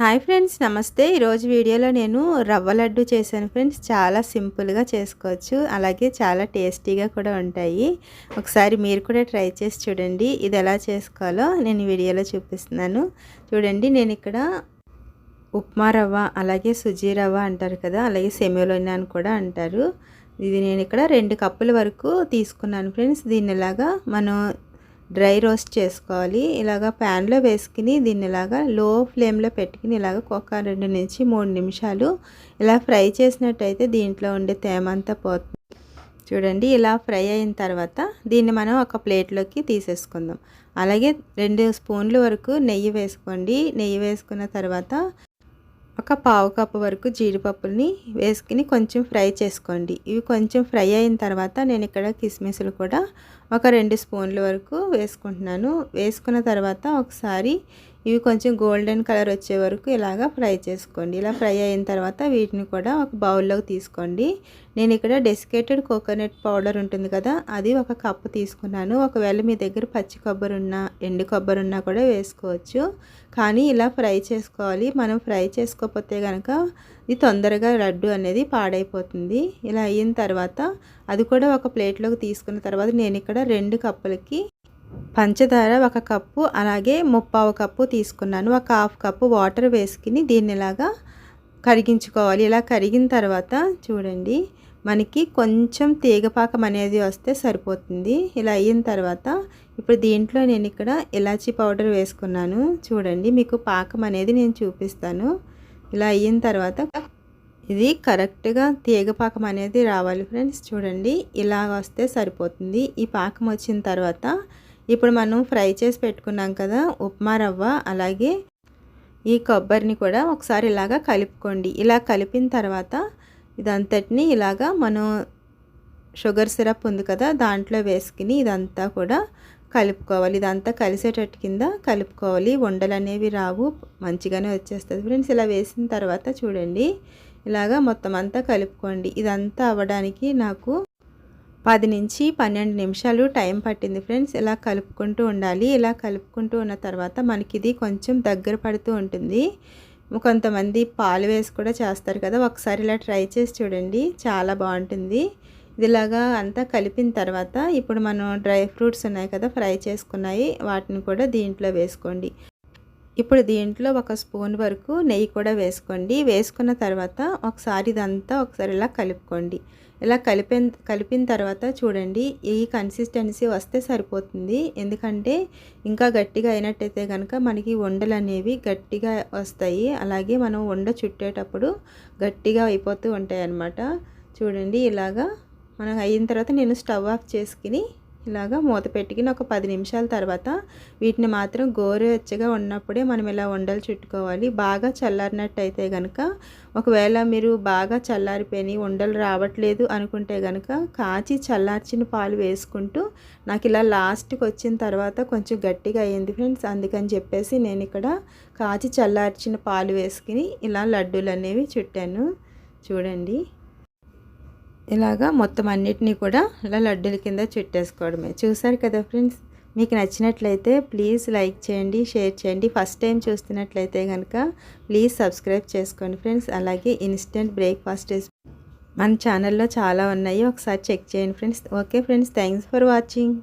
Hi friends నమస్తే. ఈరోజు వీడియోలో నేను రవ్వ లడ్డు చేశాను ఫ్రెండ్స్. చాలా సింపుల్గా చేసుకోవచ్చు. అలాగే చాలా టేస్టీగా కూడా ఉంటాయి. ఒకసారి మీరు కూడా ట్రై చేసి చూడండి. ఇది ఎలా చేసుకోవాలో నేను వీడియోలో చూపిస్తున్నాను. చూడండి నేను ఇక్కడ ఉప్మా రవ్వ అలాగే సుజీ రవ్వ అంటారు కదా అలాగే సెమీలోని అని కూడా అంటారు. ఇది నేను ఇక్కడ రెండు కప్పుల వరకు తీసుకున్నాను ఫ్రెండ్స్. దీన్ని ఇలాగా మనం డ్రై రోస్ట్ చేసుకోవాలి. ఇలాగ ప్యాన్లో వేసుకుని దీన్ని ఇలాగా లో ఫ్లేమ్లో పెట్టుకుని ఇలాగ ఒక రెండు నుంచి మూడు నిమిషాలు ఇలా ఫ్రై చేసినట్టయితే దీంట్లో ఉండే తేమ అంతా పోతుంది. చూడండి ఇలా ఫ్రై అయిన తర్వాత దీన్ని మనం ఒక ప్లేట్లోకి తీసేసుకుందాం. అలాగే రెండు స్పూన్ల వరకు నెయ్యి వేసుకోండి. నెయ్యి వేసుకున్న తర్వాత ఒక పావు కప్పు వరకు జీడిపప్పుని వేసుకుని కొంచెం ఫ్రై చేసుకోండి. ఇవి కొంచెం ఫ్రై అయిన తర్వాత నేను ఇక్కడ కిస్మిస్లు కూడా ఒక రెండు స్పూన్ల వరకు వేసుకుంటున్నాను. వేసుకున్న తర్వాత ఒకసారి ఇవి కొంచెం గోల్డెన్ కలర్ వచ్చే వరకు ఇలాగా ఫ్రై చేసుకోండి. ఇలా ఫ్రై అయిన తర్వాత వీటిని కూడా ఒక బౌల్లోకి తీసుకోండి. నేను ఇక్కడ డెసికేటెడ్ కోకోనట్ పౌడర్ ఉంటుంది కదా అది ఒక కప్పు తీసుకున్నాను. ఒకవేళ మీ దగ్గర పచ్చి కొబ్బరి ఉన్నా ఎండు కొబ్బరి ఉన్నా కూడా వేసుకోవచ్చు. కానీ ఇలా ఫ్రై చేసుకోవాలి. మనం ఫ్రై చేసుకోకపోతే కనుక ఇది తొందరగా లడ్డు అనేది పాడైపోతుంది. ఇలా అయిన తర్వాత అది కూడా ఒక ప్లేట్లోకి తీసుకున్న తర్వాత నేను ఇక్కడ రెండు కప్పులకి పంచదార ఒక కప్పు అలాగే ముప్పావు కప్పు తీసుకున్నాను. ఒక హాఫ్ కప్పు వాటర్ వేసుకుని దీన్ని ఇలాగా కరిగించుకోవాలి. ఇలా కరిగిన తర్వాత చూడండి మనకి కొంచెం తీగపాకం అనేది వస్తే సరిపోతుంది. ఇలా అయిన తర్వాత ఇప్పుడు దీంట్లో నేను ఇక్కడ ఇలాచీ పౌడర్ వేసుకున్నాను. చూడండి మీకు పాకం అనేది నేను చూపిస్తాను. ఇలా అయిన తర్వాత ఇది కరెక్ట్గా తీగపాకం అనేది రావాలి ఫ్రెండ్స్. చూడండి ఇలా వస్తే సరిపోతుంది. ఈ పాకం వచ్చిన తర్వాత ఇప్పుడు మనం ఫ్రై చేసి పెట్టుకున్నాం కదా ఉప్మా రవ్వ అలాగే ఈ కొబ్బరిని కూడా ఒకసారి ఇలాగా కలుపుకోండి. ఇలా కలిపిన తర్వాత ఇదంతటిని ఇలాగా మనం షుగర్ సిరప్ ఉంది కదా దాంట్లో వేసుకుని ఇదంతా కూడా కలుపుకోవాలి. ఇదంతా కలిసేటట్టు కింద కలుపుకోవాలి. ఉండలు అనేవి రావు మంచిగానే వచ్చేస్తుంది ఫ్రెండ్స్. ఇలా వేసిన తర్వాత చూడండి ఇలాగా మొత్తం అంతా కలుపుకోండి. ఇదంతా అవ్వడానికి నాకు పది నుంచి పన్నెండు నిమిషాలు టైం పట్టింది ఫ్రెండ్స్. ఇలా కలుపుకుంటూ ఉండాలి. ఇలా కలుపుకుంటూ ఉన్న తర్వాత మనకి ఇది కొంచెం దగ్గర పడుతూ ఉంటుంది. కొంతమంది పాలు వేసి కూడా చేస్తారు కదా. ఒకసారి ఇలా ట్రై చేసి చూడండి. చాలా బాగుంటుంది. ఇదిలాగా అంతా కలిపిన తర్వాత ఇప్పుడు మనం డ్రై ఫ్రూట్స్ ఉన్నాయి కదా ఫ్రై చేసుకున్నాయి. వాటిని కూడా దీంట్లో వేసుకోండి. ఇప్పుడు దీంట్లో ఒక స్పూన్ వరకు నెయ్యి కూడా వేసుకోండి. వేసుకున్న తర్వాత ఒకసారి ఇదంతా ఒకసారి ఇలా కలుపుకోండి. ఇలా కలిపిన కలిపిన తర్వాత చూడండి ఈ కన్సిస్టెన్సీ వస్తే సరిపోతుంది. ఎందుకంటే ఇంకా గట్టిగా అయినట్టయితే కనుక మనకి ఉండలు అనేవి గట్టిగా వస్తాయి. అలాగే మనం ఉండ చుట్టేటప్పుడు గట్టిగా అయిపోతూ ఉంటాయి అన్నమాట చూడండి ఇలాగా మనం అయిన తర్వాత నేను స్టవ్ ఆఫ్ చేసుకుని ఇలాగా మూత పెట్టుకుని ఒక పది నిమిషాల తర్వాత వీటిని మాత్రం గోరువెచ్చగా ఉన్నప్పుడే మనం ఇలా ఉండలు చుట్టుకోవాలి. బాగా చల్లారినట్టు అయితే కనుక ఒకవేళ మీరు బాగా చల్లారిపోయి ఉండలు రావట్లేదు అనుకుంటే కనుక కాచి చల్లార్చిన పాలు వేసుకుంటూ నాకు ఇలా లాస్ట్కి వచ్చిన తర్వాత కొంచెం గట్టిగా అయ్యింది ఫ్రెండ్స్. అందుకని చెప్పేసి నేను ఇక్కడ కాచి చల్లార్చిన పాలు వేసుకుని ఇలా లడ్డూలు అనేవి చుట్టాను. చూడండి. ఇలాగా మొత్తం అన్నిటినీ కూడా ఇలా లడ్డూల కింద చుట్టేసుకోవడమే. చూసారు కదా ఫ్రెండ్స్? మీకు నచ్చినట్లయితే ప్లీజ్ లైక్ చేయండి షేర్ చేయండి. ఫస్ట్ టైం చూస్తున్నట్లయితే కనుక ప్లీజ్ సబ్స్క్రైబ్ చేసుకోండి ఫ్రెండ్స్. అలాగే ఇన్స్టెంట్ బ్రేక్ఫాస్ట్ మన ఛానల్లో చాలా ఉన్నాయి. ఒకసారి చెక్ చేయండి friends. Okay friends thanks for watching.